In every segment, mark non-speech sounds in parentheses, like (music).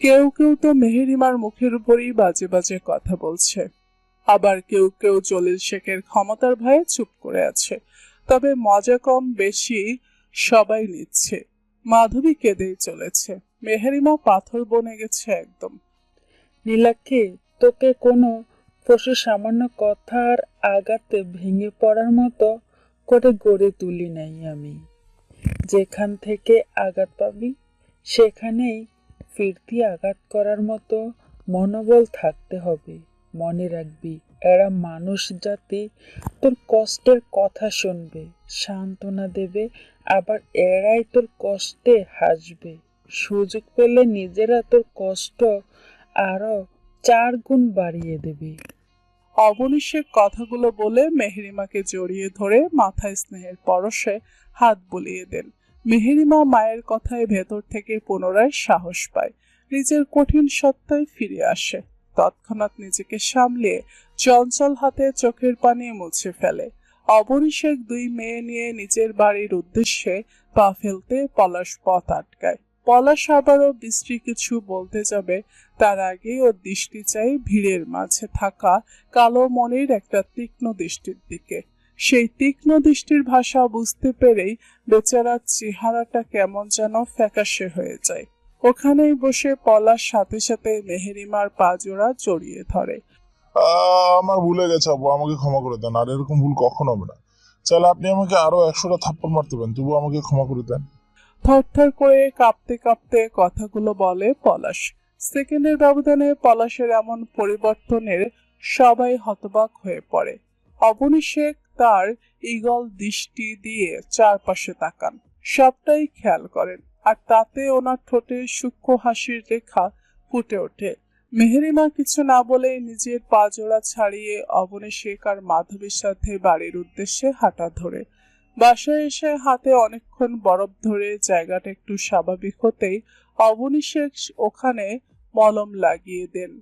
কেউ কেউ তো মেহেরিমার মুখের উপরই বাজে বাজে কথা বলছে। আবার কেউ কেউ জলিল শেখের ক্ষমতার ভয়ে চুপ করে আছে। তবে মজা কম বেশি সবাই নিচ্ছে। মাধবী কেঁদেই চলেছে। মেহেরিমা পাথর বনে গেছে একদম। নীলাক্ষী, তোকে কোনো পশু সামান্য কথার আঘাতে ভেঙে পড়ার মতো করে গড়ে তুলি নাই আমি। যেখান থেকে আঘাত পাবি, সেখানেই ফিরতি আঘাত করার মতো মনোবল থাকতে হবে। মনে রাখবি, এরা মানুষ জাতি, তোর কষ্টের কথা শুনবে, সান্ত্বনা দেবে, আবার এরাই তোর কষ্টে হাসবে। সুযোগ পেলে নিজেরা তোর কষ্ট আরও চার গুণ বাড়িয়ে দেবে। অবনিশের কথাগুলো বলে মেহরিমাকে জড়িয়ে ধরে মাথায় স্নেহের পরশে হাত বুলিয়ে দেন। মেহেরিমা মায়ের কথায় ভেতর থেকে পুনরায় সাহস পায়। নিজের কঠিন সত্তায় ফিরে আসে। তৎক্ষণাৎ নিজেকে সামলিয়ে চঞ্চল হাতে চোখের পানি মুছে ফেলে। অবনিশেক দুই মেয়ে নিয়ে নিজের বাড়ির উদ্দেশ্যে পা ফেলতে পলাশ পথ আটকায়। পলাশ আবারও বিশ্রী কিছু বলতে যাবে, তার আগে ওর দৃষ্টি চাই ভিড়ের মাঝে থাকা কালো মনের একটা তীক্ষ্ণ দৃষ্টির দিকে। সেই তীক্ষ্ণ দৃষ্টির ভাষা বুঝতে পেরেই বেচারার চেহারাটা কেমন যেন ফ্যাকাশে হয়ে যায়। ওখানেই বসে পলার সাথে সাথে মেহেরিমার পা জোড়া জড়িয়ে ধরে। আমার ভুলে গেছে আপু আমাকে ক্ষমা করে দেন। আর এরকম ভুল কখনো হবে না। চাইলে আপনি আমাকে আরও একশোটা থাপ্পড় মারতে পারেন তবু আমাকে ক্ষমা করে দেন। থরথর করে কাঁপতে কাঁপতে কথাগুলো বলে পলাশ। সেকেন্ডের ব্যবধানে পলাশের এমন পরিবর্তনের সবাই হতবাক হয়ে পড়ে। অবনিশেখ তার ইগল দৃষ্টি দিয়ে চারপাশে তাকান। সবটাই খেয়াল করেন, আর তাতে ওনার ঠোঁটে সূক্ষ্ম হাসির রেখা ফুটে ওঠে। মেহেরিমা কিছু না বলে নিজের পা জোড়া ছাড়িয়ে অবনিশেখ আর মাধবীর সাথে বাড়ির উদ্দেশ্যে হাঁটা ধরে। বাসায় এসে হাতে অনেকক্ষণ বরফ ধরে জায়গাটা একটু স্বাভাবিক হতেই অবনিশেষ ওখানে মলম লাগিয়ে দেন।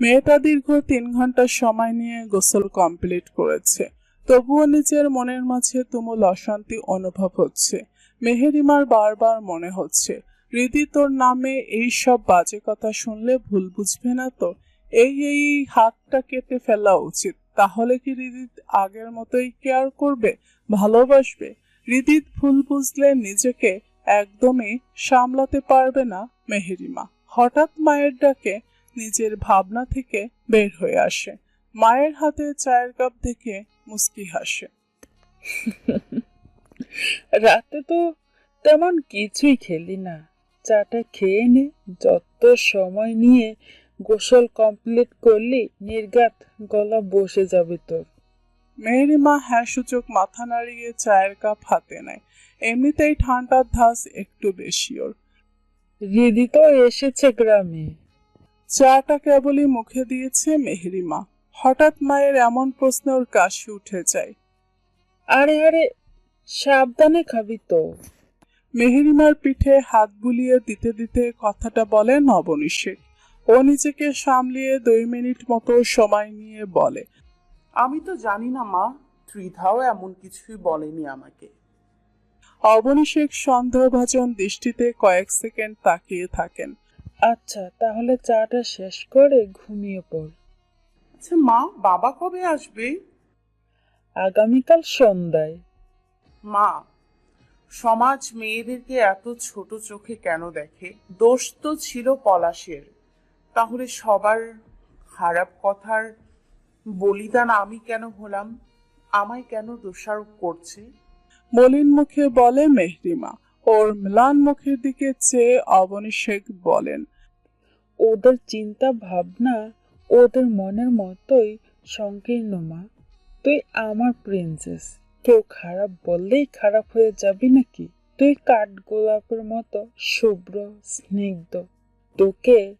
মেয়েটা দীর্ঘ তিন ঘণ্টা সময় নিয়ে গোসল কমপ্লিট করেছে। তবুও নিজের মনের মাঝে তুমুল অশান্তি অনুভব হচ্ছে। মেহেরিমার বারবার মনে হচ্ছে, রিদি, তোর নামে এই সব বাজে কথা শুনলে ভুল বুঝবে না তো? এই এই হাতটা কেটে ফেলা উচিত। তাহলে কি রিদিত আগের মতোই কেয়ার করবে, ভালোবাসবে? রিদিত ভুল বুঝলে নিজেকে একদমই সামলাতে পারবে না মেহেরিমা। হঠাৎ মায়ের ডাকে নিজের ভাবনা থেকে বের হয়ে আসে। মায়ের হাতে চায়ের কাপ দেখে মুস্কি হাসে। (laughs) রাতে তো তেমন কিছুই খেলি না। চাটা খেয়ে নে যত সময় নিয়ে গোসল কমপ্লিট করলি নির্গাত গলা বসে যাবে তোর। মেহেরিমা হ্যাঁ সূচক মাথা নাড়িয়ে চায়ের কাপ হাতে নেয়। এমনিতেই ঠান্ডার ধাস একটু বেশি ওর। রিদি তো এসেছে গ্রামে। চাটা কেবলই মুখে দিয়েছে মেহেরিমা। হঠাৎ মায়ের এমন প্রশ্নে ওর কাশি উঠে যায়। আরে আরে সাবধানে খাবি তো। মেহেরিমার পিঠে হাত বুলিয়ে দিতে দিতে কথাটা বলে নবনিষেক ও নিজেকে সামলিয়ে দুই মিনিট মতো সময় নিয়ে বলে আমি তো জানি না মা ত্রিধাও এমন কিছুই বলেনি আমাকে। অবনিষেক সন্দেহভাজন দৃষ্টিতে কয়েক সেকেন্ড তাকিয়ে থাকেন। আচ্ছা তাহলে চাটা শেষ করে ঘুমিয়ে পড়। আচ্ছা মা বাবা কবে আসবে? আগামীকাল সন্ধ্যায়। মা সমাজ মেয়েদেরকে এত ছোট চোখে কেন দেখে? দোষ তো ছিল পলাশের। তাহলে সবার খারাপ কথার বলিদান আমি কেন হলাম? আমায় কেন দোষারোপ করছে? মলিন মুখে বলে মেহরিমা ওর ম্লান মুখের দিকে চেয়ে অবনিষেক বলেন ওদের চিন্তা ভাবনা ওদের মনের মতোই সংকীর্ণ মা। তুই আমার প্রিন্সেস কেউ খারাপ বললেই খারাপ হয়ে যাবি নাকি? তুই কাঠ গোলাপের মতো শুভ্র, স্নিগ্ধ। তোকে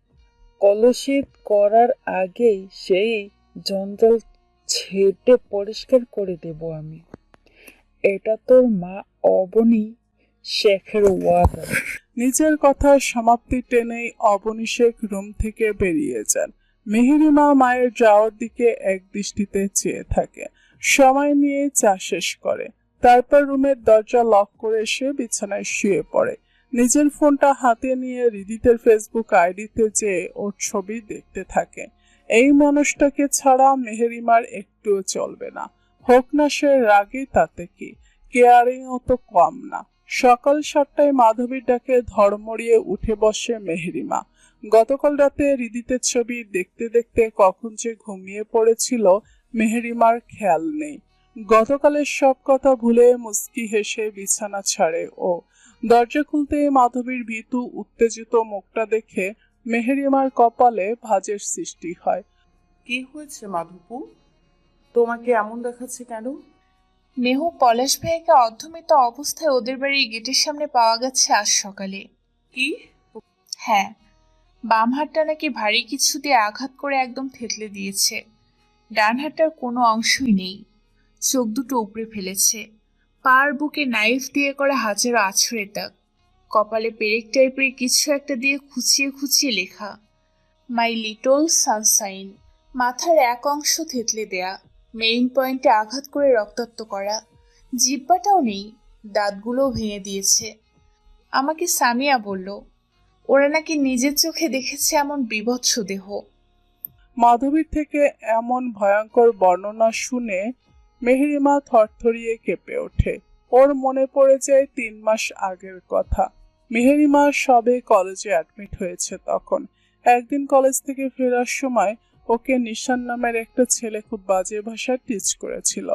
কলুষিত করার আগেই সেই জঞ্জাল ছেটে পরিষ্কার করে দেব আমি। এটা তোর মা অবনী শেখের ওয়াদা। নিজের কথার সমাপ্তি টেনেই অবনিষেক রুম থেকে বেরিয়ে যান। মেহেরিমা মায়ের যাওয়ার দিকে এক দৃষ্টিতে চেয়ে থাকে। সময় নিয়ে চা শেষ করে। তারপর রুমের দরজা লক করে এসে বিছানায় শুয়ে পড়ে। নিজের ফোনটা হাতে নিয়ে রিদিতের ফেসবুক আইডিতে যে ওর ছবি দেখতে থাকে। এই মানুষটাকে ছাড়া মেহেরিমার একটুও চলবে না। হোক না সে রাগে, তাতে কি? কেয়ারিং ও তো কম না। সকাল সাতটায় মাধবীর ডাকে ধর্মড়িয়ে উঠে বসে মেহেরিমা। গতকাল রাতে রিদিতের ছবি দেখতে দেখতে কখন যে ঘুমিয়ে পড়েছিল মেহেরিমার খেয়াল নেই। গতকালের সব কথা ভুলে মুস্কি হেসে বিছানা ছাড়ে ও। দরজা খুলতে মাধবীর ভীতু উত্তেজিত মুখটা দেখে মেহেরিমার কপালে ভাঁজের সৃষ্টি হয়। কি হয়েছে মাধবু? তোমাকে এমন দেখাচ্ছে কেন? মেহু পলাশ ভাইকে অর্ধমিত অবস্থায় ওদের বাড়ির গেটের সামনে পাওয়া গেছে আজ সকালে। কি? হ্যাঁ। বাম হাতটা নাকি ভারী কিছু দিয়ে আঘাত করে একদম থেতলে দিয়েছে। ডান হাতটার কোনো অংশই নেই। চোখ দুটো উপড়ে ফেলেছে। পার বুকে নাইফ দিয়ে করা হাজারো আছড়ে দাগ। কপালে পেরেক টাইপের কিছু একটা দিয়ে খুঁচিয়ে খুঁচিয়ে লেখা মাই লিটল সানসাইন মাথার এক অংশ থেতলে দেয়া মেইন পয়েন্টে আঘাত করে রক্তাক্ত করা। জিব্বাটাও নেই, দাঁতগুলোও ভেঙে দিয়েছে। আমাকে সামিয়া বলল ওরা নাকি নিজের চোখে দেখেছে এমন বিভৎস দেহ। মাধবীর থেকে এমন ভয়ঙ্কর বর্ণনা শুনে মেহেরিমা থরথরিয়ে কেঁপে ওঠে। ওর মনে পড়ে যায় তিন মাস আগের কথা। মেহেরিমা সবে কলেজে অ্যাডমিট হয়েছে তখন। একদিন কলেজ থেকে ফেরার সময় ওকে নিশান নামের একটা ছেলে খুব বাজে ভাষায় টিচ করেছিল।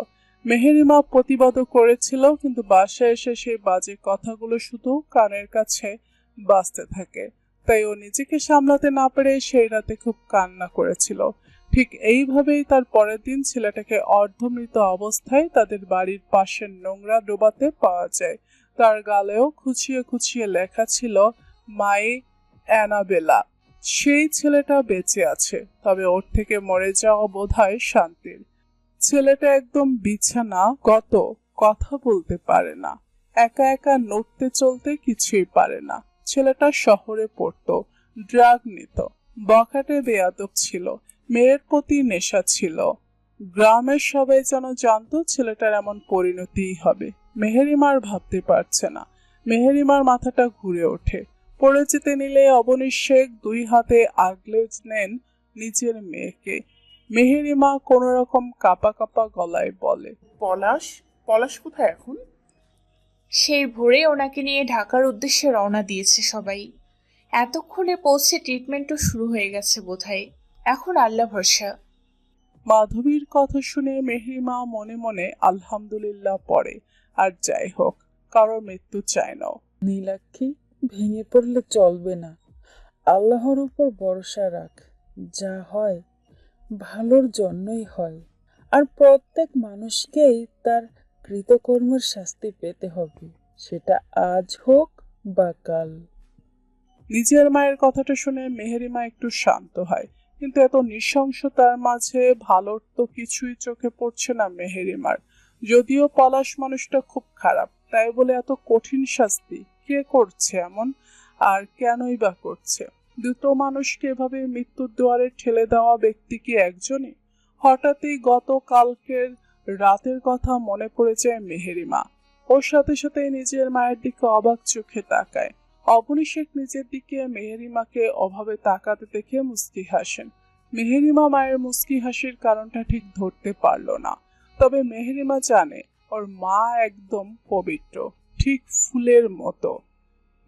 মেহেরিমা প্রতিবাদও করেছিল, কিন্তু বাসায় এসে সেই বাজে কথাগুলো শুধু কানের কাছে বাজতে থাকে। তাই ও নিজেকে সামলাতে না পেরে সেই রাতে খুব কান্না করেছিল। ঠিক এইভাবেই তার পরের দিন ছেলেটাকে অর্ধমৃত অবস্থায় তাদের বাড়ির পাশের নোংরা ডোবাতে পাওয়া যায়। তার গালেও খুঁচিয়ে খুঁচিয়ে লেখা ছিল, মাই অ্যানাবেলা। সেই ছেলেটা বেঁচে আছে, তবে ওর থেকে মরে যাওয়া বোধ হয় শান্তির। ছেলেটা একদম বিছানা গত কথা বলতে পারে না। একা একা নড়তে চলতে কিছুই পারে না। ছেলেটা শহরে পড়তো ড্রাগ নিত, বখাটে বেয়াদব ছিল, মেয়ের প্রতি নেশা ছিল। গ্রামের সবাই যেন জানতো ছেলেটার এমন পরিণতিই হবে। মেহেরিমার ভাবতে পারছে না। মেহেরিমার মাথাটা ঘুরে ওঠে। পড়ে যেতে নিলে অবনী শেখ দুই হাতে আগলে নেন নিজের মেয়েকে। মেহেরিমা কোন রকম কাপা কাপা গলায় বলে, পলাশ পলাশ কোথায় এখন? সেই ভোরে ওনাকে নিয়ে ঢাকার উদ্দেশ্যে রওনা দিয়েছে সবাই। এতক্ষণে পৌঁছে ট্রিটমেন্টও শুরু হয়ে গেছে বোধহয়। এখন আল্লাহ ভরসা। মাধবীর কথা শুনে মেহরিমা মনে মনে আলহামদুলিল্লাহ পড়ে। আর যাই হোক কারোর মৃত্যু চায় না। নীলাক্ষী ভেঙে পড়লে চলবে না। আল্লাহর উপর ভরসা রাখ। যা হয় ভালোর জন্যই হয়। আর প্রত্যেক মানুষকেই তার কৃতকর্মের শাস্তি পেতে হবে। সেটা আজ হোক বা কাল। নিজের মায়ের কথাটা শুনে মেহেরিমা একটু শান্ত হয়। কিন্তু এত নৃশংসতার মাঝে ভালোর তো কিছুই চোখে পড়ছে না মেহেরিমার যদিও পলাশ মানুষটা খুব খারাপ, তাই বলে এত কঠিন শাস্তি কে করছে এমন? আর কেনই বা করছে? দুটো মানুষকে এভাবে মৃত্যুর দুয়ারে ঠেলে দেওয়া ব্যক্তি কি একজনই? হঠাৎই গতকালকের রাতের কথা মনে পড়ে যায় মেহেরিমা। ওর সাথে সাথে নিজের মায়ের দিকে অবাক চোখে তাকায়। অবনী শেখ নিজের দিকে মেহেরিমাকে অভাবে তাকাতে দেখে মুস্কি হাসেন। মেহেরিমা মায়ের মুস্কি হাসির কারণটা ঠিক ধরতে পারল না। তবে মেহেরিমা জানে, ওর মা একদম পবিত্র, ঠিক ফুলের মতো।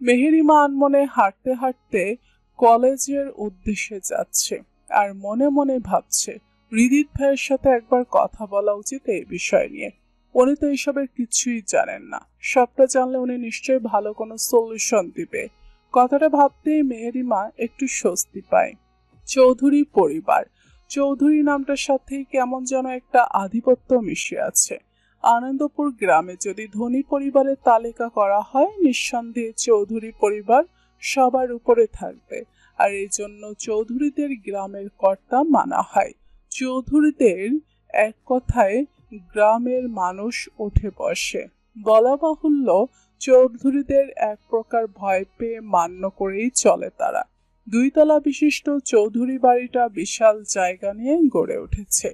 মেহেরিমা আনমনে হাঁটতে হাঁটতে কলেজের উদ্দেশ্যে যাচ্ছে আর মনে মনে ভাবছে হৃদিত ভাইয়ের সাথে একবার কথা বলা উচিত এই বিষয় নিয়ে। উনি তো এসবের কিছুই জানেন না। সবটা জানলে উনি নিশ্চয়ই ভালো কোনো সলিউশন দিবে। কথাটা ভাবতেই মেহেরিমা একটু স্বস্তি পায়। চৌধুরী পরিবার। চৌধুরী নামটার সাথেই কেমন যেন একটা আধিপত্য মিশে আছে। আনন্দপুর গ্রামে যদি ধনী পরিবারের তালিকা করা হয়, নিঃসন্দেহে চৌধুরী পরিবার সবার উপরে থাকবে। আর এই জন্য চৌধুরীদের গ্রামের কর্তা মানা হয়। চৌধুরীদের এক কথায় গ্রামের মানুষ উঠে বসে। বলা বাহুল্য চৌধুরীদের এক প্রকার ভয় পেয়ে মান্য করেই চলে তারা। দুইতলা বিশিষ্ট চৌধুরী বাড়িটা বিশাল জায়গা নিয়ে গড়ে উঠেছে।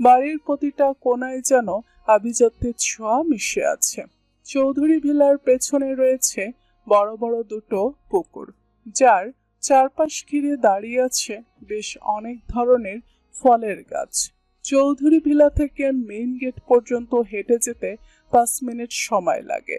বাড়ির প্রতিটা কোনায় যেন আভিজাত্যের ছোঁয়া মিশে আছে। চৌধুরী ভিলার পেছনে রয়েছে বড় বড় দুটো পুকুর, যার চারপাশ ঘিরে দাঁড়িয়ে আছে বেশ অনেক ধরনের ফলের গাছ। চৌধুরী ভিলা থেকে মেইন গেট পর্যন্ত হেঁটে যেতে পাঁচ মিনিট সময় লাগে।